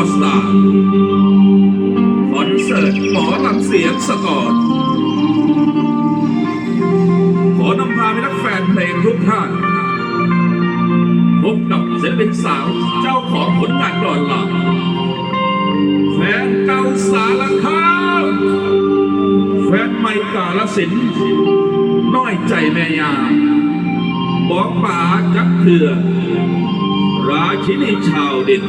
อสตาคอนเสิร์ตหมอลำเสียงสกอตขอนำพาไปนักแฟนเพลงทุกท่าน พบกับศิลปินสาวเจ้าของผลงานกลอนหลังแฟนเก่าสารคามแฟนใหม่กาลสินน้อยใจแม่ยาบอกป่าจักเถื่อราชินีชาวดิน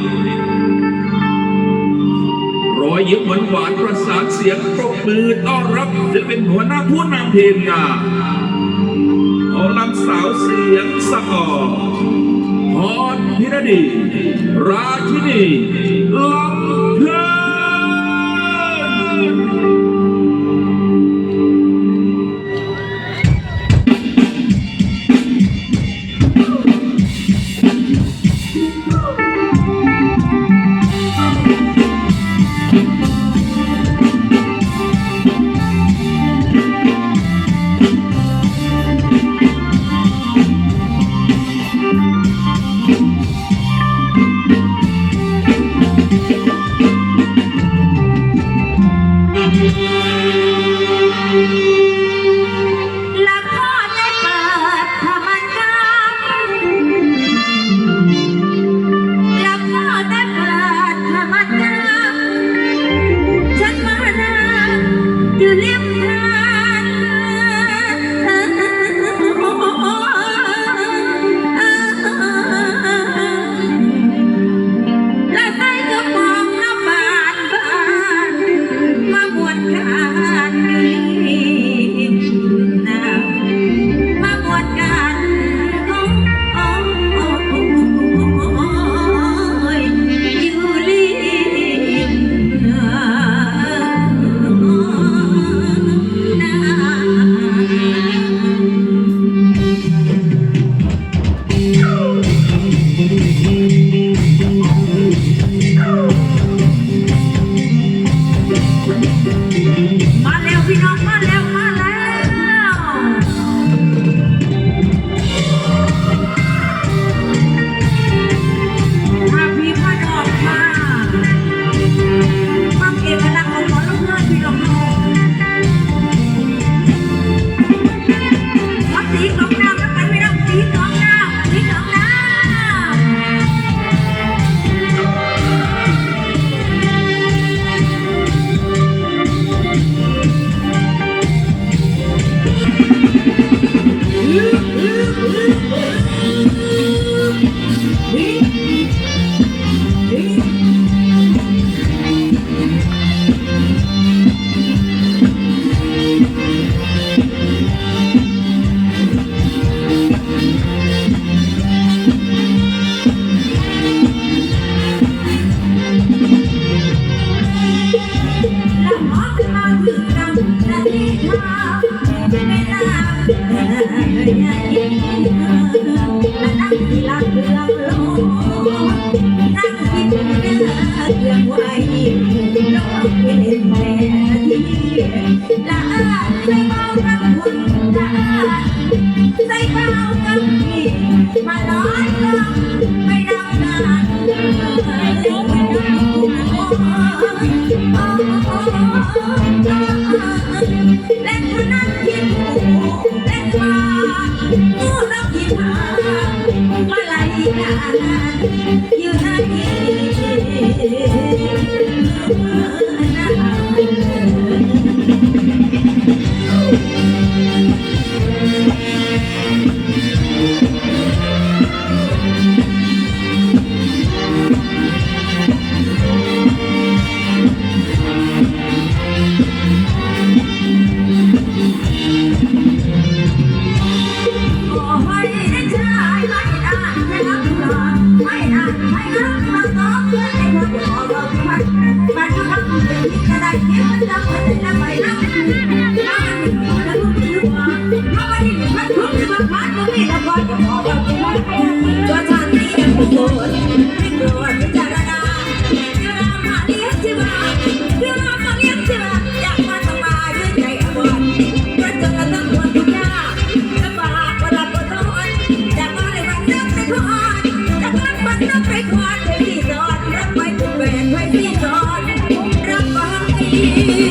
รอยยิ้มหวานหวานๆประสานเสียงปรบมือต้อนรับจะเป็นหัวหน้าผู้นำเพลงานหมอลำสาวเสียงสกอพรพิรดี ราชินีลำ เล่นพนันที่หมูเล่นมางูรับที่หามาไล่กันอยู่ในน้ำ ง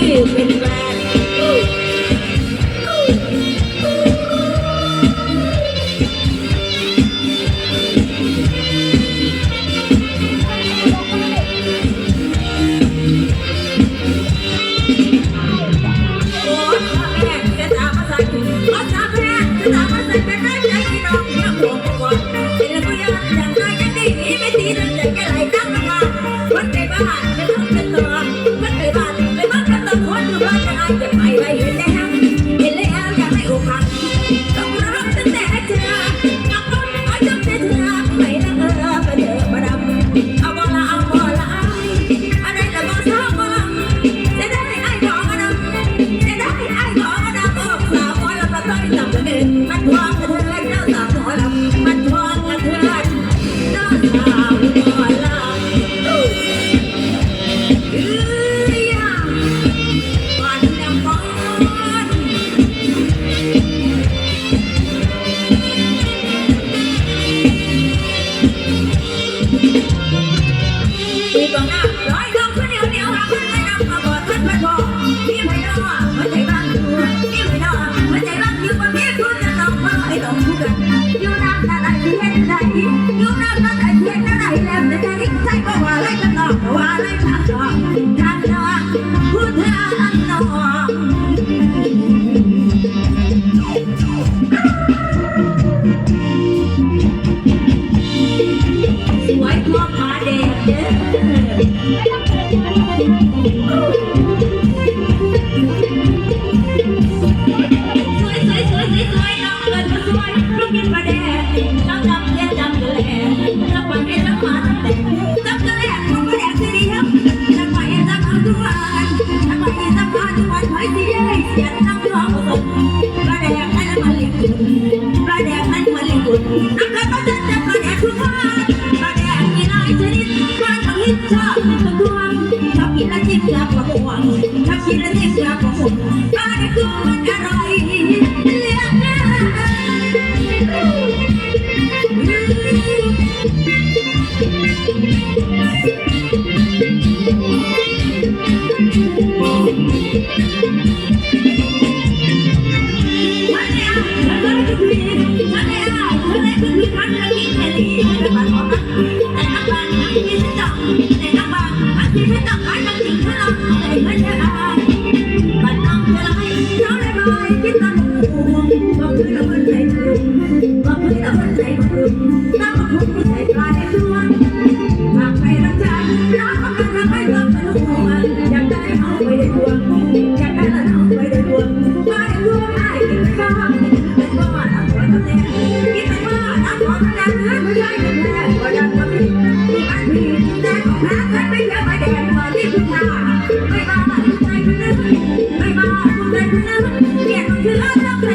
ปี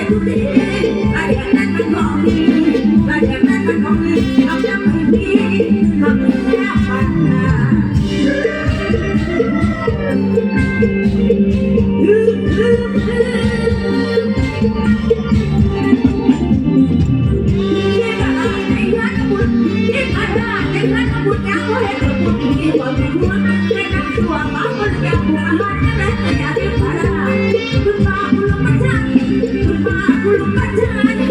คื We don't back down.